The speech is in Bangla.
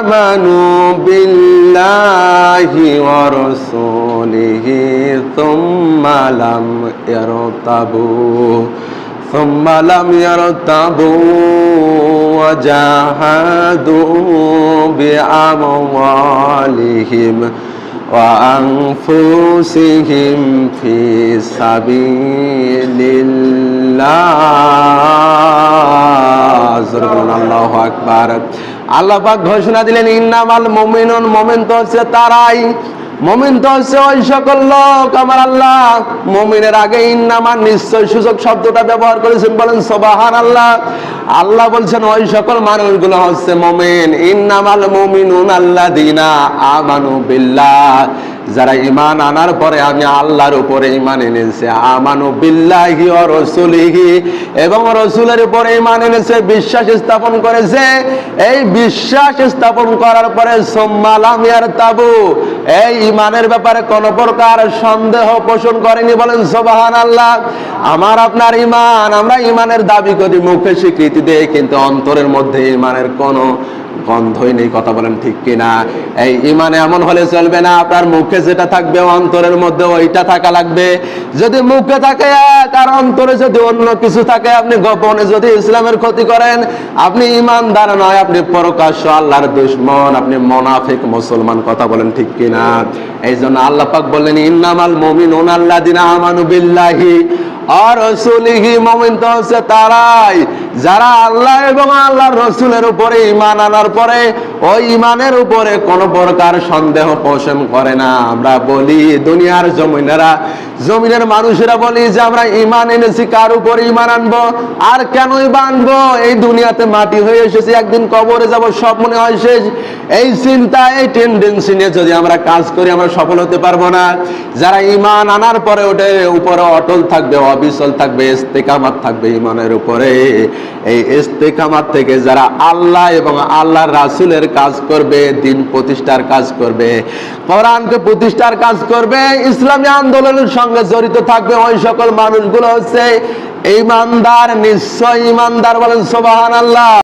آمنوا بالله ورسوله ثم لم يرتبوا ثم لم يرتبوا وجاهدوا بأموالهم وأنفسهم في سبيل الله জোরে আল্লাহু আকবার। আল্লাহ পাক ঘোষণা দিলেন, ইন্নামাল মুমিনুন, মুমিন তো হচ্ছে তারাই। মুমিন তো হচ্ছে ওই সকল লোক। আমার আল্লাহ, মুমিনের আগে ইন্নামান নিশ্চয় সূচক শব্দটা ব্যবহার করেছেন, বলেন সোবাহান আল্লাহ আল্লাহ বলছেন, ওই সকল মানুষগুলো হচ্ছে মুমিন। ইন্নামাল মুমিনুন আল্লাযিনা আমানু বিল্লাহ। যারা ইমান আনার পরে আমি আল্লাহর উপরে ইমান এনেছে। আমানু বিল্লাহি ও রসুলিহি। এবং রসুলের উপরে ইমান এনেছে, বিশ্বাস স্থাপন করেছে। এই বিশ্বাস স্থাপন করার পরে সোম্মালাম ইয়ার তাবু এই ইমানের ব্যাপারে কোন প্রকার সন্দেহ পোষণ করেনি, বলেন সোবাহান আল্লাহ আমার আপনার ইমান আমরা ইমানের দাবি করি, মুখে স্বীকৃতি দেই, কিন্তু অন্তরের মধ্যে ইমানের কোনো গন্ধই নেই, কথা বলেন ঠিক কিনা? এই ইমানে এমন হলে চলবে না, আপনার মুখে যেটা থাকবে, অন্তরের মধ্যে ওইটা থাকা লাগবে। যদি মুখে থাকে আর অন্তরে যদি অন্য কিছু থাকে, আপনি গোপনে যদি ইসলামের ক্ষতি করেন, আপনি ইমানদার নয়, আপনি প্রকাশ্য আল্লাহর দুশ্মন, আপনি মোনাফিক মুসলমান, কথা বলেন ঠিক কিনা? এই জন্য আল্লাহ পাক বললেন, ইন্নামাল মুমিন আল্লাহ দিনা আমানু বিল্লাহি। আর রসুলিহি মমিন তো হচ্ছে তারাই। যারা আল্লাহ এবং আল্লাহর রসুলের উপরে ইমান আনার পরে, ওই ইমানের উপরে কোনো প্রকার সন্দেহ পোষণ করে না। আমরা বলি, দুনিয়ার জমিনেরা, জমিনের মানুষেরা বলি যে, আমরা ইমান এনেছি, কার উপরে ইমান আনব? আর কেনই বানবো এই দুনিয়াতে মাটি হয়ে এসেছি, একদিন কবরে যাব, সব মনে হয় শেষ। এই চিন্তা, এই টেন্ডেন্সি নিয়ে যদি আমরা কাজ করি, আমরা সফল হতে পারব না। যারা ইমান আনার পরে ওঠে, উপরে অটল থাকবে অবিচল থাকবে, ইস্তেকামাত থাকবে ইমানের উপরে। এই ইস্তেকামাত থেকে যারা আল্লাহ এবং আল্লাহর রাসূলের কাজ করবে, দিন প্রতিষ্ঠার কাজ করবে, কোরআনকে প্রতিষ্ঠার কাজ করবে, ইসলামী আন্দোলনের সঙ্গে জড়িত থাকবে ওই সকল মানুষগুলো হচ্ছে ইমানদার নিশ্চয় ইমানদার বলেন সোবাহান আল্লাহ